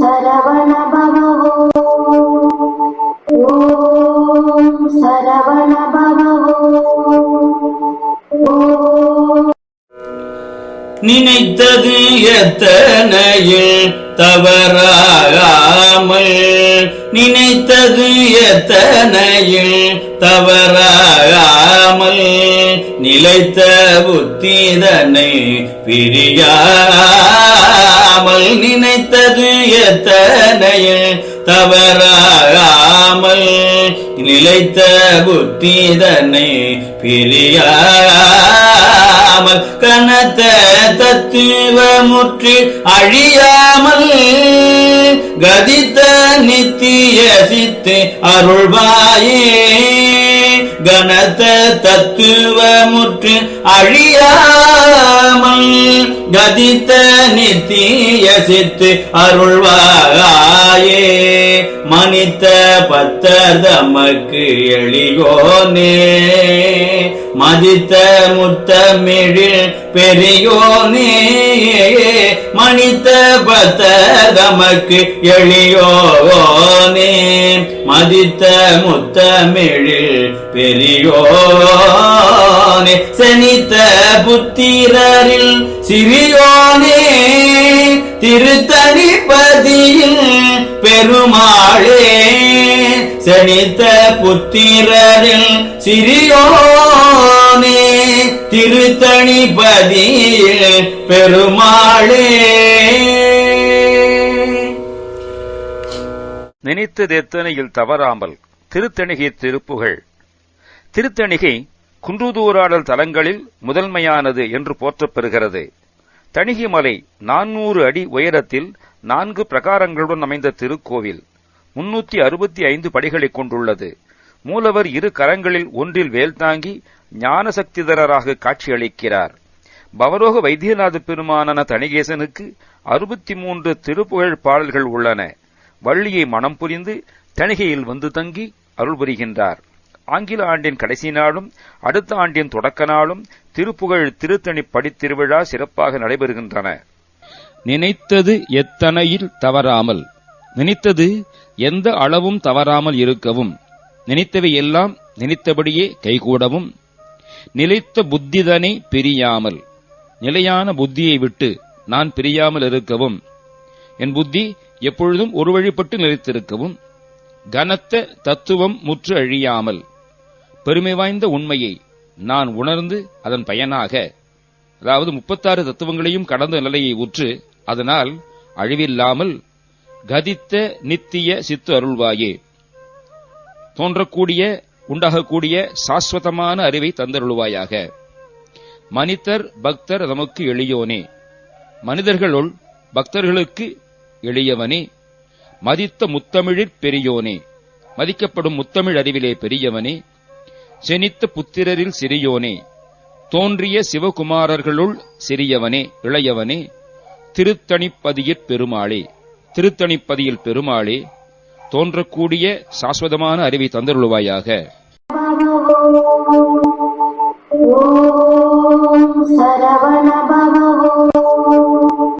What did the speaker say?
சரவண பவோ ஓம் சரவண பவோ நினைத்தது எத்தனையில் தவறாகாமல். நினைத்தது எத்தனையில் தவறாகாமல். நிலைத்த புத்திதனை பிரியா பிரியாமல் நினைத்தது எத்தனையில் தவறாகாமல் நிலைத்த புத்திதனை பிரியாமல் கனத்த தத்துவமுற்று அழியாமல் கதித்த நித்திய சித்து அருள்வாயே. கனத்த தத்துவமுற்று அழியாமல் கதித்த நித்திய சித்து அருள்வாயே. மனித்த பத்தர் தமக்கு எளியோனே. மதித்த முத்தமிழில் பெரியோனே. மனித பத்தர் தமக்கு எளியோனே. மதித்த முத்தமிழில் பெரியோனே. செனித்த புத்திரரில் சிறியோனே திருத்தணிப்பதியில் பெருமாளே. செனித்த புத்திரரில் சிறியோனே திருத்தணிப்பதியில் பெருமாளே. நினைத்ததெத்தனையில் தவறாமல் திருத்தணிகை திருப்புகள். திருத்தணிகை குன்றுதூராடல் தலங்களில் முதன்மையானது என்று போற்றப்பெறுகிறது. தணிகி மலை நானூறு அடி உயரத்தில் நான்கு பிரகாரங்களுடன் அமைந்த திருக்கோவில் முன்னூத்தி அறுபத்தி ஐந்து படிகளைக் கொண்டுள்ளது. மூலவர் இரு கரங்களில் ஒன்றில் வேல் தாங்கி ஞானசக்திதரராக காட்சியளிக்கிறார். பவரோக வைத்தியநாத பெருமானான தணிகேசனுக்கு அறுபத்தி மூன்று திருப்புகழ் பாடல்கள் உள்ளன. வள்ளியை மனம் புரிந்து தணிகையில் வந்து தங்கி அருள் புரிகின்றார். ஆங்கில ஆண்டின் கடைசி நாளும் அடுத்த ஆண்டின் தொடக்க நாளும் திருப்புகழ் திருத்தணி படித்திருவிழா சிறப்பாக நடைபெறுகின்றன. நினைத்தது எத்தனையில் தவறாமல். நினைத்தது எந்த அளவும் தவறாமல் இருக்கவும். நினைத்தவை எல்லாம் நினைத்தபடியே கைகூடவும். நிலைத்த புத்திதனை பிரியாமல். நிலையான புத்தியை விட்டு நான் பிரியாமல் இருக்கவும். என் புத்தி எப்பொழுதும் ஒரு வழிபட்டு நிலைத்திருக்கவும். கனத்த தத்துவம் முற்று அழியாமல். பெருமை வாய்ந்த உண்மையை நான் உணர்ந்து அதன் பயனாக அதாவது முப்பத்தாறு தத்துவங்களையும் கடந்த நிலையை உற்று அதனால் அழிவில்லாமல் கதித்த நித்திய சித்து அருள்வாயே. தோன்றக்கூடிய உண்டாகக்கூடிய சாஸ்வதமான அறிவை தந்தருள்வாயாக. மனிதர் பக்தர் நமக்கு எளியோனே. மனிதர்களுள் பக்தர்களுக்கு எளியவனே. மதித்த முத்தமிழிற் பெரியோனே. மதிக்கப்படும் முத்தமிழ் அறிவிலே பெரியவனே. செனித்த புத்திரரில் சிறியோனே தோன்றிய சிவகுமாரர்களுள் சிறியவனே இளையவனே திருத்தணிப்பதியிற் பெருமாளே திருத்தணிப்பதியில் பெருமாளே தோன்றக்கூடிய சாஸ்வதமான அறிவை தந்தருள்வாயாக. ஓம்